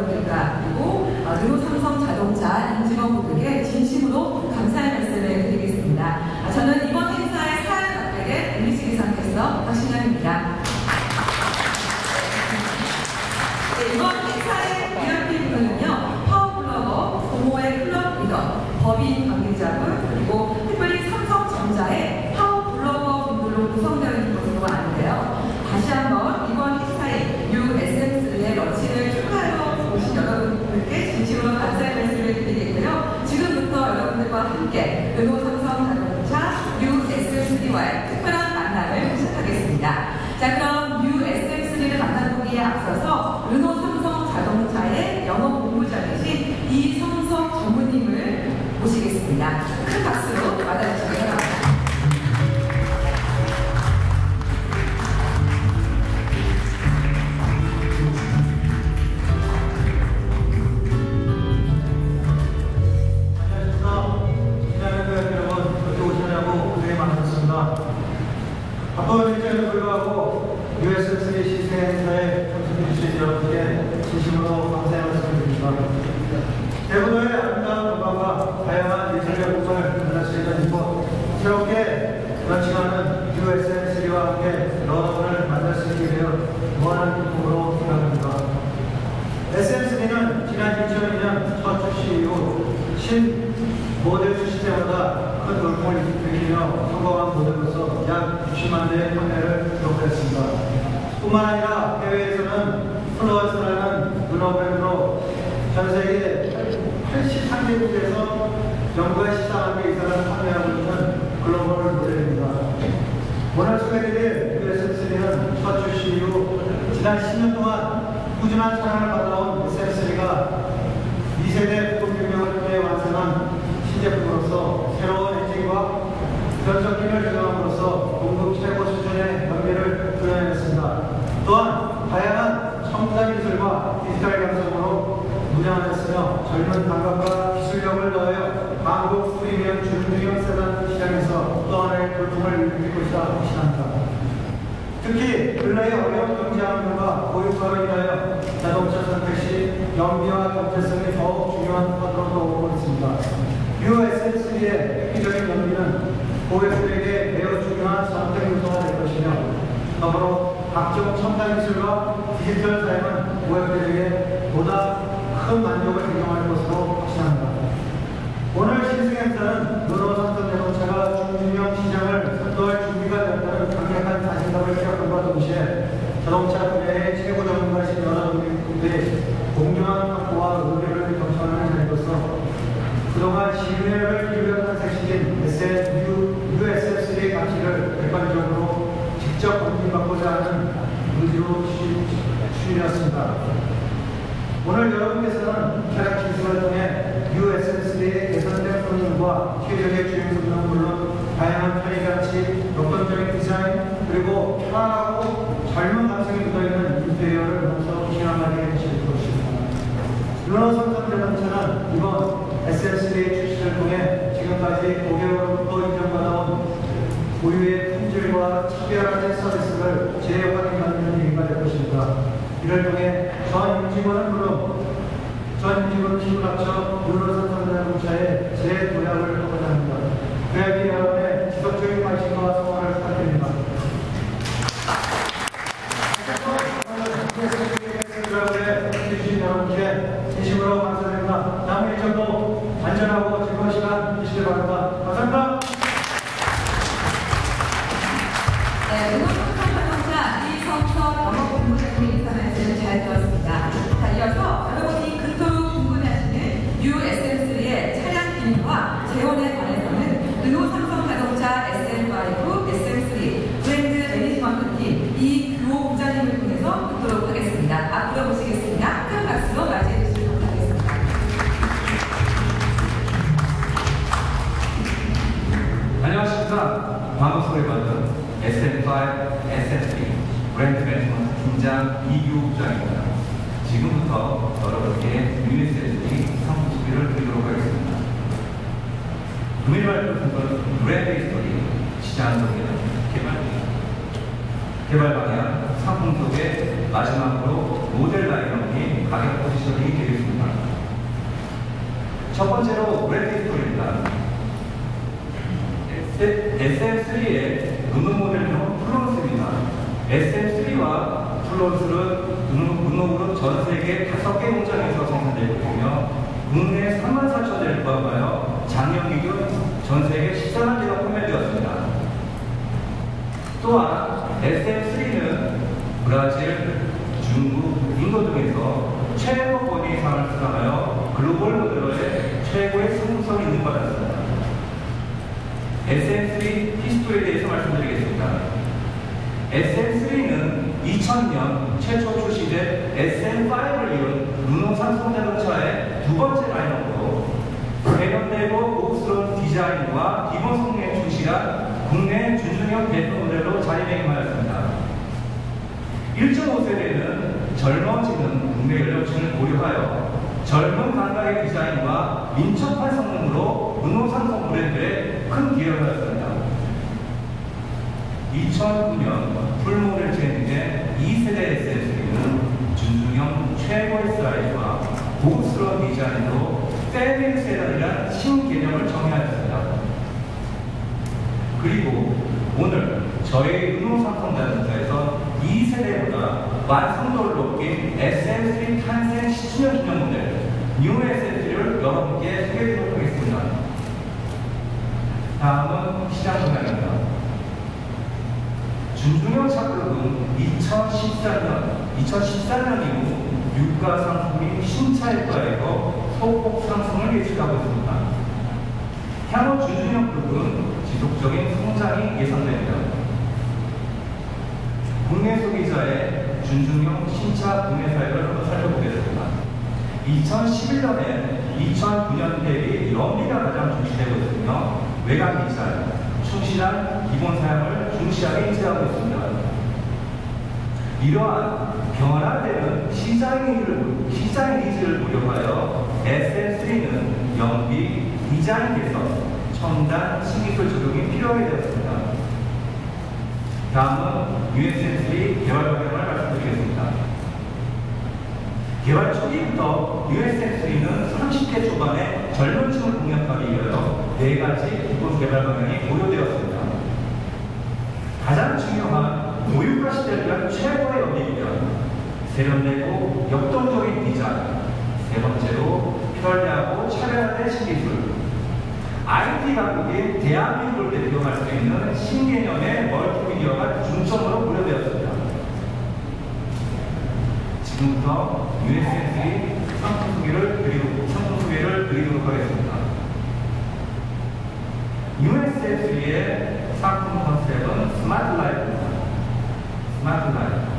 여러분들과 그리고 어, 르노 삼성 자동차 임직원분들께 진심으로 감사의 말씀을 드리겠습니다. 아, 저는 이번 행사의 사연 앞에게 임미지기상께서 박신영입니다. 네, 이번 행사의 VIP 분은요, 파워블로거, 고모의 클럽 리더, 법인 관계자분, 그리고 특별히 삼성전자의 파워블로거 분들로 구성되어 있는 것으로 아는데요. 다시 한번 이번 행사에 USMC의 런칭을 축하하러 오신 여러분들께 진심으로 감사의 말씀을 드리겠고요. 지금부터 여러분들과 함께 르노 삼성 자동차 USM3와의 특별한 만남을 시작하겠습니다. 자, 그럼 USM3를 만나보기에 앞서서 르노 삼성 자동차의 영업 본부장이신 이성석 전무님을 모시겠습니다. 큰 박수 모델 출시 때보다 큰 돌풍을 일으키며 성공한 모델로서 약 60만 대의 판매를 기록했습니다. 뿐만 아니라 해외에서는 플로어스라는 문어 브랜드로 전 세계 83개국에서 영구의 시장함에 이사를 판매하고 있는 글로벌 모델입니다. 오늘 소개드릴 USM3는 첫 출시 이후 지난 10년 동안 꾸준한 사랑을 받아온 SM3가 2세대 부품경영을 통해 완성한 신제품으로서 새로운 엔진과 변속기를 제공함으로써 공급 최고 수준의 경기를 구현했습니다. 또한 다양한 첨단 기술과 디지털 감성으로 무장하였으며 젊은 감각과 기술력을 더하여 한국 프리미엄 중중형 세단 시장에서 또 하나의 돌풍을 일으킬 것이다 확신합니다. 특히 근래의 어려운 경제 환경과 고육화로 인하여 자동차 선택 시 연비와 경제성이 더욱 중요한 파트로 오고 있습니다. USS3의 획기적인 연비는 고객들에게 매우 중요한 선택 요소가 될 것이며 더불어 각종 첨단 기술과 디지털 사용은 고객들에게 보다 큰 만족을 제공할 것으로 확신합니다. 오늘 신승 행사는 노로 삼성 자동차가 중중형 시장을 선도할 준비가 되었다는 강력한 자신감을 피력함과 동시에 자동차 분야의 최고 전문가이신 여러 분들이 공정한 확보와 의료를 경청하는 자리로서 그동안 시민회를 기울여 탄생시킨 USF3의 가치를 객관적으로 직접 검증받고자 하는 의지로 추진되었습니다. 오늘 여러분께서는 진술을 통해 USSD의 개선된 성능과 캐리어의 주행 성능은 물론 다양한 편의가치, 역동적인 디자인, 그리고 편안하고 젊은 감성이 묻어있는 인테리어를 보면서 기념하게 되실 것입니다. 르노 삼성 자동차는 이번 SM3의 출시를 통해 지금까지 고객으로부터 인정받아온 고유의 품질과 차별화된 서비스를 재확인받는 얘기가 될 것입니다. 이를 통해 전 임직원은 물론 전 임직원 힘을 합쳐 르노 삼성 자동차의 재도약을 하고자 합니다. VIP 여러분의 지속적인 관심과 성원을 부탁드립니다. 진심으로 감사드립니다. 다음 일정도 안전하고 즐거운 시간 되시길 바랍니다. 감사합니다. 소개받은 SM5, SM3 브랜드 매니지먼트 팀장 이규 부장입니다. 지금부터 여러분께 USSD 상품 소개를 드리도록 하겠습니다. 금일 발표 부분 브랜드 히스토리, 시장 소개는 개발 개발 방향, 상품 소개, 마지막으로 모델 라인업이 가격 포지셔닝이 되겠습니다. 첫 번째로 브랜드 히스토리입니다. SM3의 눈노 모델로 플로스입니다. SM3와 플로스는 눈노그룹 전 세계 5개 공장에서 생산되고 있으며 국내 3만 4천 대를 포함하여 작년 기준 전 세계 14만 대가 판매되었습니다. 또한 SM3는 브라질, 중국, 인도 등에서 최고 권위상을 수상하여 글로벌 모델로의 최고의 성공성을 인정받았습니다. SM3 히스토리에 대해서 말씀드리겠습니다. SM3는 2000년 최초 출시된 SM5를 이은 루노 삼성 자동차의 두 번째 라인업으로 세련되고 고급스러운 디자인과 기본 성능에 충실한 국내 준중형 대표 모델로 자리매김하였습니다. 1.5세대는 젊어지는 국내 연령층을 고려하여 젊은 감각의 디자인과 민첩한 성능으로 르노 삼성 브랜드에 큰 기여를 하였습니다. 2009년 풀모델 체인의 2세대 SM3는 준중형 최고의 사이즈와 고급스러운 디자인으로 세단이란 신개념을 정의하였습니다. 그리고 오늘 저희 르노 삼성 자동차에서 2세대보다 완성도를 높인 SM3 탄생 10주년 기념 모델 뉴 SM3를 여러분께 소개해드리도록 하겠습니다. 다음은 시장 동향입니다. 준중형 차급은 2014년, 2014년 이후 유가 상품이 신차일가에서 소폭 상승을 예측하고 있습니다. 향후 준중형 급은 지속적인 성장이 예상됩니다. 국내 소비자의 준중형 신차 구매 사례를 한번 살펴보겠습니다. 2011년에 2009년 대비 연비가 가장 중시되고 있으며 외관 디자인, 충실한 기본 사양을 중시하게 인지하고 있습니다. 이러한 변화되는 시장 니즈를, 시장 니즈를 고려하여 SM3는 연비, 디자인 개선, 첨단 신기술 적용이 필요하게 되었습니다. 다음은 USS3 개발 과정을 말씀드리겠습니다. 개발 초기부터 USS3는 30대 초반에 젊은 층을 공략하기 위하여 네 가지 기본 개발 방향이 고려되었습니다. 가장 중요한 모유가 시대를 위한 최고의 연비입니다. 세련되고 역동적인 디자인, 세 번째로 편리하고 차별화된 신기술, IT 강국인 대한민국을 대표할 수 있는 신개념의 멀티미디어가 중점으로 고려되었습니다. 지금부터 USS 상품 소개를 드리도록, 상품 소개를 드리도록 하겠습니다. USS3의 상품 컨셉은 스마트 라이프입니다. 스마트 라이프.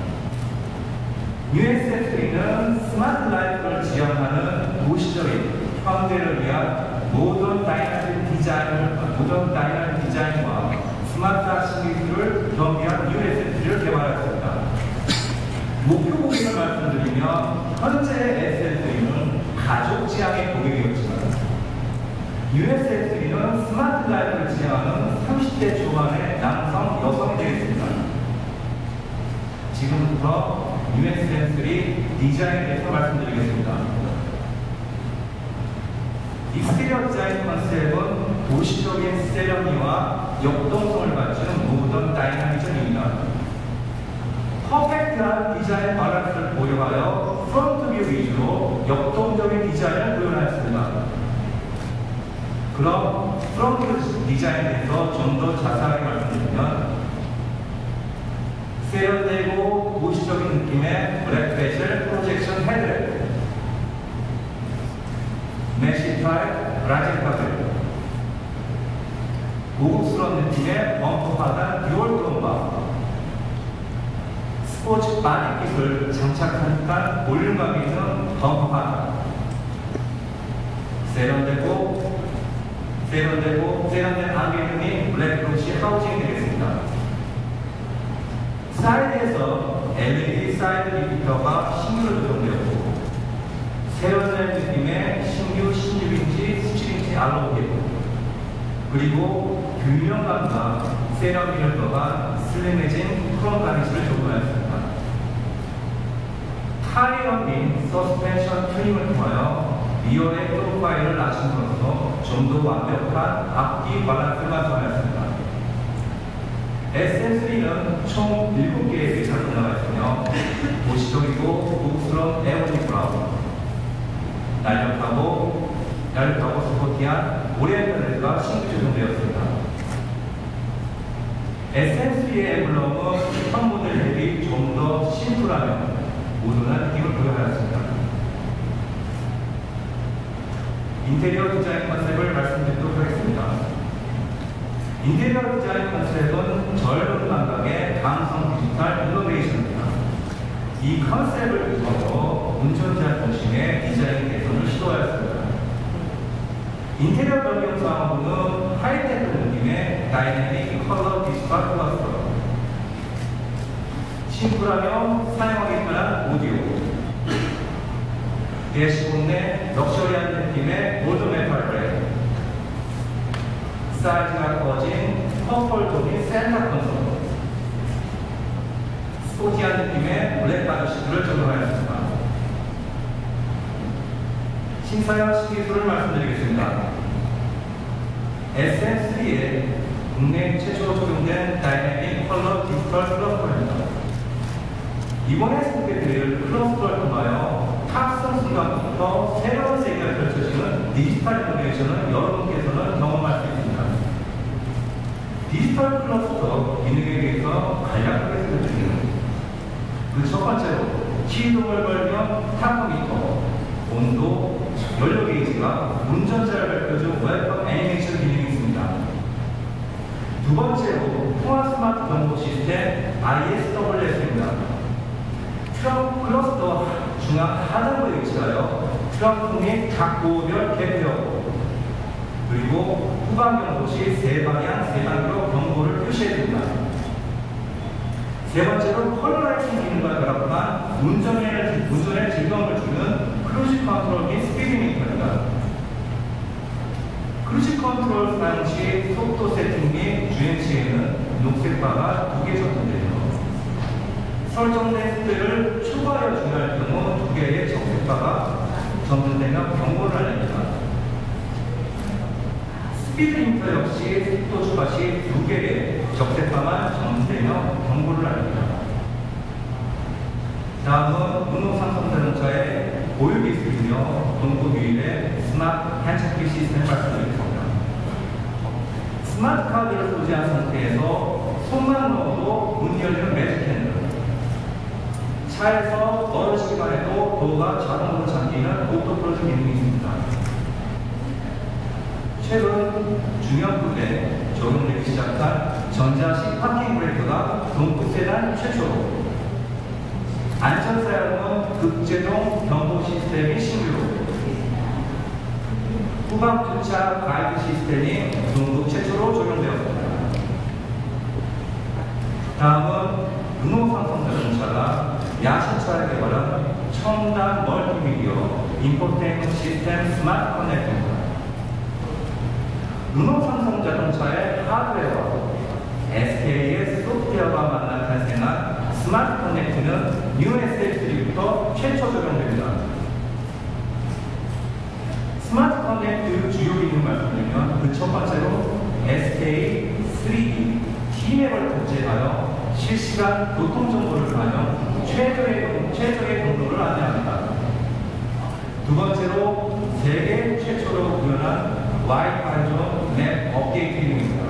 USS3는 스마트 라이프를 지향하는 도시적인 현대를 위한 모던 다이나믹 디자인을, 모던 다이나믹 디자인과 스마트한 신기술을 겸비한 USS3를 개발했습니다. 목표 고객을 말씀드리면 현재 SL3는 가족 지향의 고객이었지만 USL3는 스마트 라이프를 지향하는 30대 초반의 남성, 여성이 되겠습니다. 지금부터 USL3 디자인에 대해서 말씀드리겠습니다. 익스테리어 디자인 컨셉은 도시적인 세련미와 역동성을 갖춘 모던 다이나미즘입니다. 퍼펙트한 디자인 밸런스를 고려하여 프론트 뷰 위주로 역동적인 디자인을 구현하였습니다. 그럼 프론트 디자인에 대해서 좀 더 자세하게 말씀드리면 세련되고 도시적인 느낌의 블랙 베젤 프로젝션 헤드램프 메시 타입 브라질 카드 고급스러운 느낌의 범퍼하단 듀얼 톤바 스포츠 바디 kit을 장착하니까 볼륨감 있는 범퍼 하단 세련되고 세련되고 세련된 안개 등이 블랙로시 하우징이 되겠습니다. 사이드에서 LED 사이드 리피터가 신규로 조정되었고 세련된 느낌의 신규 16인치, 17인치 알로우 케이블 그리고 균형감과 세련 미러가 슬림해진 크롬 가니쉬를 적용하였습니다. 타이어 빈 서스펜션 트림을 통하여 리어의 프로파일을 낮춤으로써 좀 더 완벽한 앞뒤 밸런스를 완성하였습니다. SM3는 총 7개의 배차를 나가 있으며 도시적이고 고급스러운 에어리 브라운, 날렵하고 날렵하고 스포티한 오리엔탈 레드가 신규 조정되었습니다. SM3의 엠블럼은 현 모델 대비 좀 더 심플하며 모던한 느낌을 부여하였습니다. 인테리어 디자인 컨셉을 말씀드리도록 하겠습니다. 인테리어 디자인 컨셉은 젊은 감각의 감성 디지털 이노베이션입니다. 이 컨셉을 기반으로 운전자 중심의 디자인 개선을 시도하였습니다. 인테리어 변경 사항으로는 하이테크 느낌의 다이내믹 컬러 디지털 클러스터, 심플하며 사용하기 편한 오디오, 대시본 내 럭셔리한 느낌의 모드 메탈 브레이크, 사이즈가 커진 컴폴드 및 센터 컨솔, 스포티한 느낌의 블랙 바디시트를 적용하였습니다. 신사용 시기술을 말씀드리겠습니다. SM3에 국내 최초로 적용된 다이내믹 컬러 디지털 클러스터입니다. 이번에 소개드릴 클러스터를 통하여 탑승 순간부터 새로운 세계가 펼쳐지는 디지털 이노베이션을 여러분께서는 경험할 수 있습니다. 디지털 클러스터 기능에 대해서 간략하게 설명드리는 그 첫 번째로 시동을 걸면 타코미터, 온도, 연료 게이지가 운전자를 밝혀준 웰컴 애니메이션 기능이 있습니다. 두 번째로 통화 스마트 경보 시스템 ISWS입니다. 트럭 클러스터 중앙 하단부에 위치하여 트럭 및각 보호별 개폐하고 그리고 후방 경보 시 세 방향 세 방향으로 경보를 표시해줍니다. 세 번째로 컬러라이팅 기능과 결합한 운전의, 운전의 즐거움을 주는 크루즈 컨트롤 및 스피드 미터입니다. 크루즈 컨트롤 시 속도 세팅 및 주행 시에는 녹색 바가 두 개 적용되며 설정된 속도를 초과하여 주행할 경우 두 개의 적색 바가 점등되며 경고를 알립니다. 스피드 미터 역시 속도 초과 시두 개의 적색바만 점등되며 경고를 알립니다. 다음은 운동 삼성 자동차의 고유 기술이며 동부 유일의 스마트 hand찾기 시스템 말씀드리겠습니다. 스마트 카드를 소지한 상태에서 손만 넣어도 문이 열리는 매직 핸들 차에서 걸으시기만 해도 도어가 자동으로 잠기는 오토 클로즈 기능이 있습니다. 최근 중형 부대 적용되기 시작한 전자식 파킹 브레이크가 동부 세단 최초로 안전사양은 극제동 경보 시스템이 신규로 후방 주차 가이드 시스템이 중국 최초로 적용되었습니다. 다음은 르노삼성 자동차가 야신차에 개발한 첨단 멀티미디어 인포테인먼트 시스템 스마트 커넥터 르노삼성 자동차의 하드웨어와 SK의 소프트웨어가 만나 탄생한 스마트 커넥트는 USF3부터 최초 적용됩니다. 스마트 커넥트 주요 기능 말씀드리면 그 첫 번째로 SK 3D T맵을 탑재하여 실시간 교통 정보를 반영 최저의 최저의 경로를 안내합니다. 두 번째로 세계 최초로 구현한 와이파이 존맵 업데이트 기능입니다.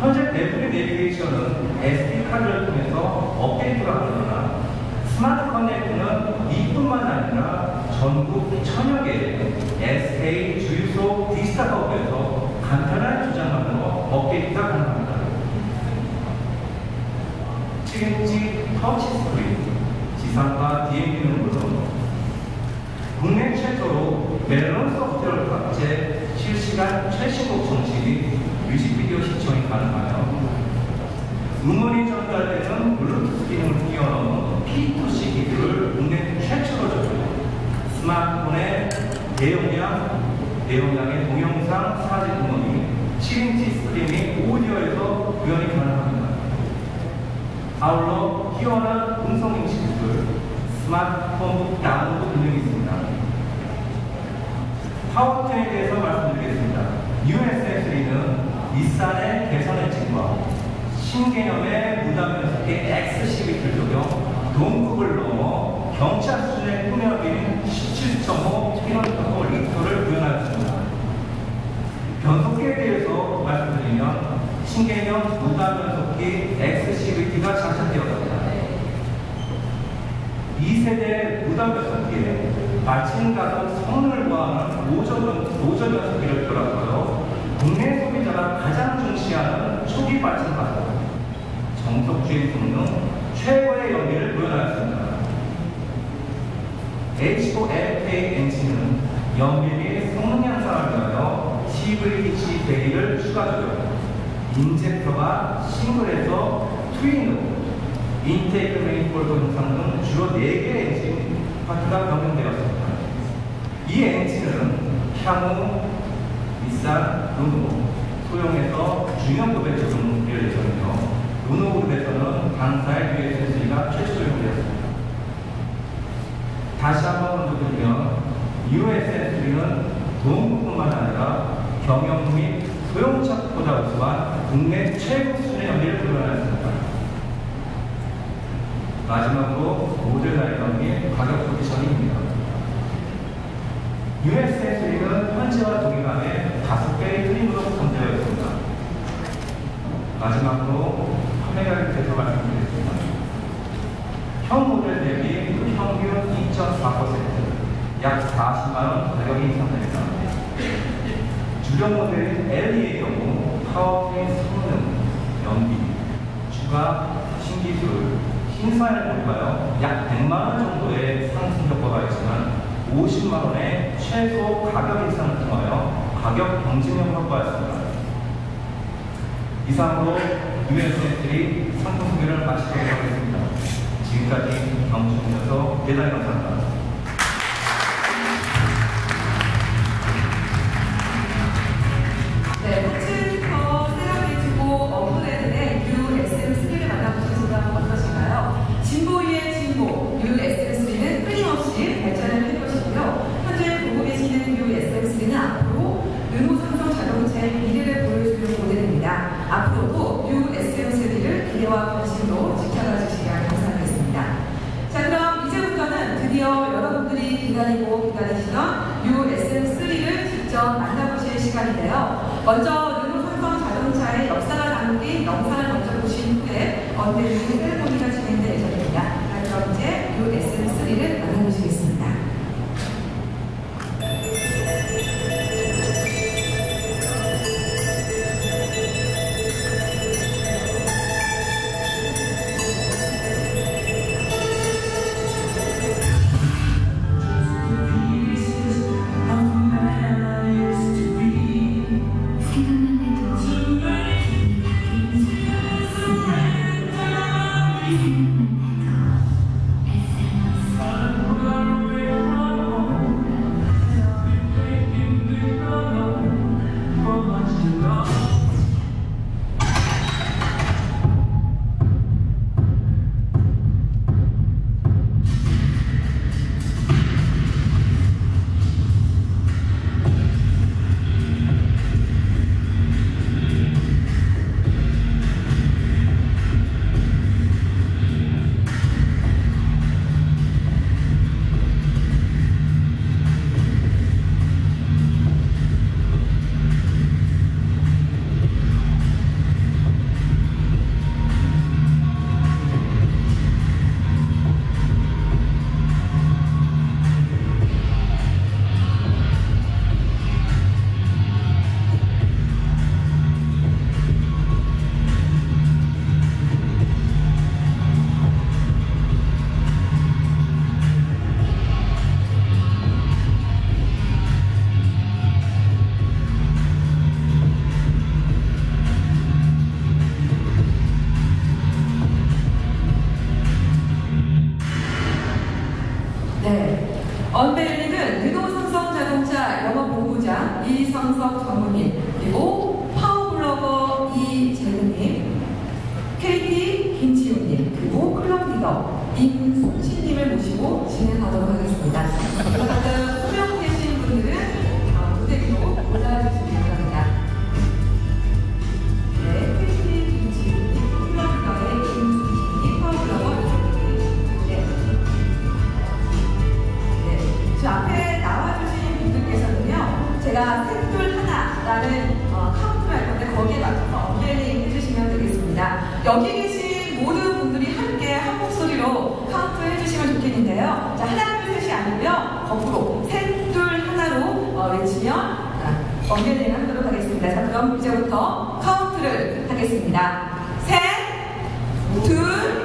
현재 대부분의 내비게이션은 SD 카드를 통해서 업데이트가 가능하나 스마트 커넥트는 이뿐만 아니라 전국 천여 개의 SK 주유소 디지털 허브에서 간단한 주장만으로 업데이트가 가능합니다. 시금치 터치 스크린, 지상파 DMP는 물론 국내 최초로 멜론 소프트웨어를 탑재 실시간 최신곡 정식 뮤직비디오 시청이 가능하여 음원이 전달되는 블루투스 기능을 뛰어넘은 P2C 기술을 국내 최초로 적용 스마트폰의 대용량, 대용량의 동영상, 사진 음원이 7인치 스크린이 오디오에서 구현이 가능합니다. 아울러 뛰어난 음성 인식 기술, 스마트폰 다운로드 기능이 있습니다. 파워트에 대해서 말씀드리겠습니다. USS3는 닛산의 개선 엔진과 신개념의 무단 변속기 X12를 적용 동급을 넘어 경차 수준의 꾸며진 17.5 km 리터를 구현하였습니다. 변속기에 대해서 말씀드리면 신개념 무단 변속기 X12가 장착되었습니다. 2세대 무단 변속기에 마침 가서 성능을 구하는 오전, 오전 변속기를 들어갔고요. 국내 소비자가 가장 중시하는 초기 발전 가속, 정석주의 성능, 최고의 연비를 구현하였습니다. H4LK 엔진은 연비 및 성능 향상을 위하여 CVT 대기를 추가 적용, 인젝터가 싱글에서 트윈으로 인테이크 메인폴드 형상 등 주로 4개의 엔진 파트가 변경되었습니다. 이 엔진은 향후, 닛산, 르노, 소형에서 중형급에 적용될 예정이며 르노 그룹에서는 당사의 USS가 최초 적용되었습니다. 다시 한번 강조드리면 USS3는 동급뿐만 아니라 경영 및 소형차보다 우수한 국내 최고 수준의 연비를 구현하였습니다. 마지막으로 모델 및 가격 포지셔닝입니다. USS3는 현재와 동일하게 다섯 개의 트림으로 구성되어 있습니다. 마지막으로 판매가에 대해서 말씀드리겠습니다. 현 모델 대비 평균 2.4%약 40만원 가격이 인상됩니다. 주력 모델인 LE의 경우 파워트인 성능, 연비, 추가 신기술, 신사를 볼까요? 약 100만 원 정도의 상승 효과가 있지만 50만 원의 최소 가격 인상을 통하여 가격 경쟁력을 확보하였습니다. 이상으로 USS3 상품 소개를 마치도록 하겠습니다. 지금까지 경주분에서 대단히 감사합니다. 나가는 어, 카운트가 할 건데 거기에 맞춰서 어깨링 해주시면 되겠습니다. 여기 계신 모든 분들이 함께 한 목소리로 카운트 해주시면 좋겠는데요. 자, 하나, 둘, 셋이 아니고요. 거꾸로 셋, 둘, 하나로 어, 외치면 어깨링 하도록 하겠습니다. 자, 그럼 이제부터 카운트를 하겠습니다. 셋, 둘,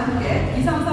함께 이성사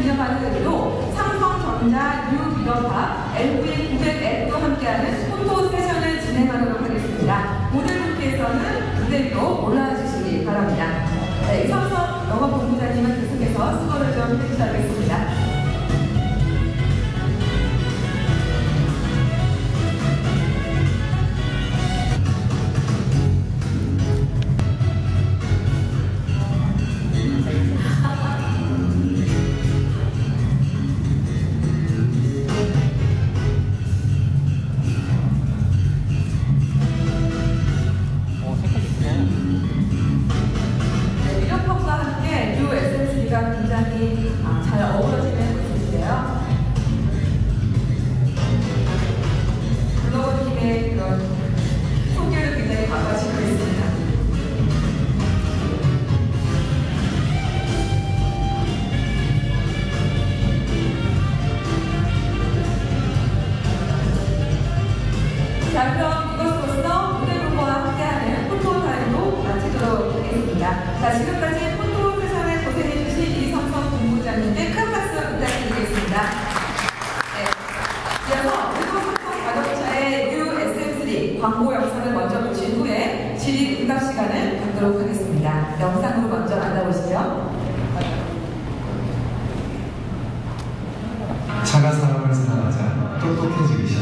기념하는 의미로 삼성전자 뉴 미러파 LV 900L도 함께하는 콘토 세션을 진행하도록 하겠습니다. 모델 분께서는 무대로 올라와 주시기 바랍니다. 네, 이성석 영업본부장님은 계속해서 수고를 좀 해주셔야겠습니다. Thank you.